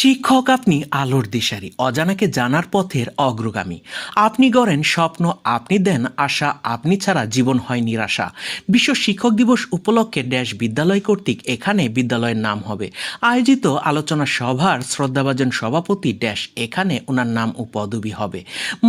শিক্ষক আপনি আলোর দিশারি, অজানাকে জানার পথের অগ্রগামী। আপনি গড়েন স্বপ্ন, আপনি দেন আশা, আপনি ছাড়া জীবন হয় নিরাশা। বিশ্ব শিক্ষক দিবস উপলক্ষে ড্যাশ বিদ্যালয় কর্তৃক এখানে বিদ্যালয়ের নাম হবে। আয়োজিত আলোচনা সভার শ্রদ্ধাভাজন সভাপতি ড্যাশ এখানে ওনার নাম ও পদবি হবে।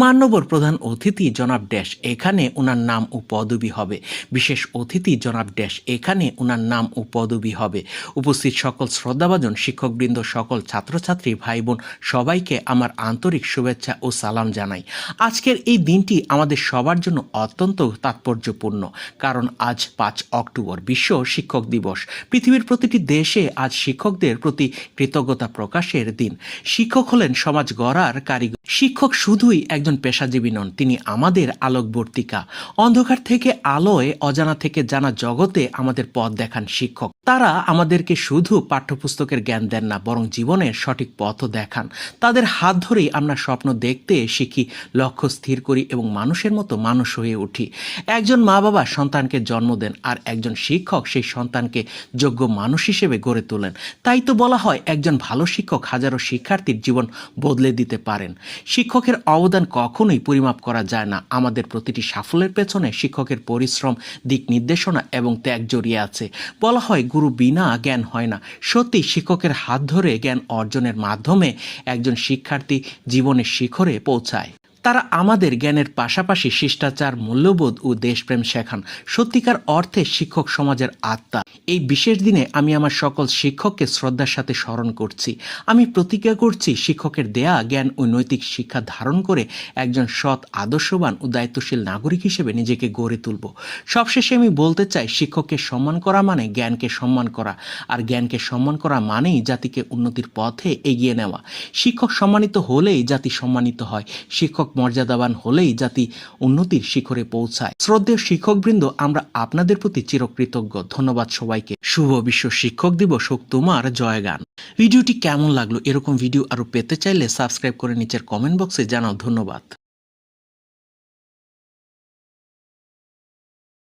মান্যবর প্রধান অতিথি জনাব ড্যাশ এখানে ওনার নাম ও পদবি হবে। বিশেষ অতিথি জনাব ড্যাশ এখানে ওনার নাম ও পদবি হবে। উপস্থিত সকল শ্রদ্ধাভাজন, শিক্ষকবৃন্দ, সকল ছাত্রছাত্রী ভাই বোন সবাইকে আমার আন্তরিক শুভেচ্ছা ও সালাম জানাই। আজকের এই দিনটি আমাদের সবার জন্য অত্যন্ত তাৎপর্যপূর্ণ, কারণ আজ পাঁচ অক্টোবর, বিশ্ব শিক্ষক দিবস। পৃথিবীর প্রতিটি দেশে আজ শিক্ষকদের প্রতি কৃতজ্ঞতা প্রকাশের দিন। শিক্ষক হলেন সমাজ গড়ার কারিগর। শিক্ষক শুধুই একজন পেশাজীবী নন, তিনি আমাদের আলোকবর্তিকা। অন্ধকার থেকে আলোয়, অজানা থেকে জানা জগতে আমাদের পথ দেখান শিক্ষক। তারা আমাদেরকে শুধু পাঠ্যপুস্তকের জ্ঞান দেন না, বরং জীবনের সঠিক পথও দেখান। তাদের হাত ধরেই আমরা স্বপ্ন দেখতে শিখি, লক্ষ্য স্থির করি এবং মানুষের মতো মানুষ হয়ে উঠি। একজন মা বাবা সন্তানকে জন্ম দেন আর একজন শিক্ষক সেই সন্তানকে যোগ্য মানুষ হিসেবে গড়ে তোলেন। তাই তো বলা হয়, একজন ভালো শিক্ষক হাজারো শিক্ষার্থীর জীবন বদলে দিতে পারেন। শিক্ষকের অবদান কখনোই পরিমাপ করা যায় না। আমাদের প্রতিটি সাফল্যের পেছনে শিক্ষকের পরিশ্রম, দিক নির্দেশনা এবং ত্যাগ জড়িয়ে আছে। বলা হয়, গুরু বিনা জ্ঞান হয় না। সত্যি, শিক্ষকের হাত ধরে জ্ঞান অর্জনের মাধ্যমে একজন শিক্ষার্থী জীবনের শিখরে পৌঁছায়। তারা আমাদের জ্ঞানের পাশাপাশি শিষ্টাচার, মূল্যবোধ ও দেশপ্রেম শেখান। সত্যিকার অর্থে শিক্ষক সমাজের আত্মা। এই বিশেষ দিনে আমি আমার সকল শিক্ষককে শ্রদ্ধার সাথে স্মরণ করছি। আমি প্রতিজ্ঞা করছি শিক্ষকের দেয়া জ্ঞান ও নৈতিক শিক্ষা ধারণ করে একজন সৎ, আদর্শবান ও দায়িত্বশীল নাগরিক হিসেবে নিজেকে গড়ে তুলব। সবশেষে আমি বলতে চাই, শিক্ষককে সম্মান করা মানে জ্ঞানকে সম্মান করা। আর জ্ঞানকে সম্মান করা মানেই জাতিকে উন্নতির পথে এগিয়ে নেওয়া। শিক্ষক সম্মানিত হলেই জাতি সম্মানিত হয়। শিক্ষক মর্যাদাবান হলেই জাতি উন্নতির শিখরে পৌঁছায়। শ্রদ্ধেয় শিক্ষকবৃন্দ, আমরা আপনাদের প্রতি চিরকৃতজ্ঞ। ধন্যবাদ সবাইকে। শুভ বিশ্ব শিক্ষক দিবস হোক তোমার জয়গান ভিডিওটি কেমন লাগল এরকম ভিডিও আরও পেতে চাইলে সাবস্ক্রাইব করে নিচের কমেন্ট বক্সে জানাও ধন্যবাদ।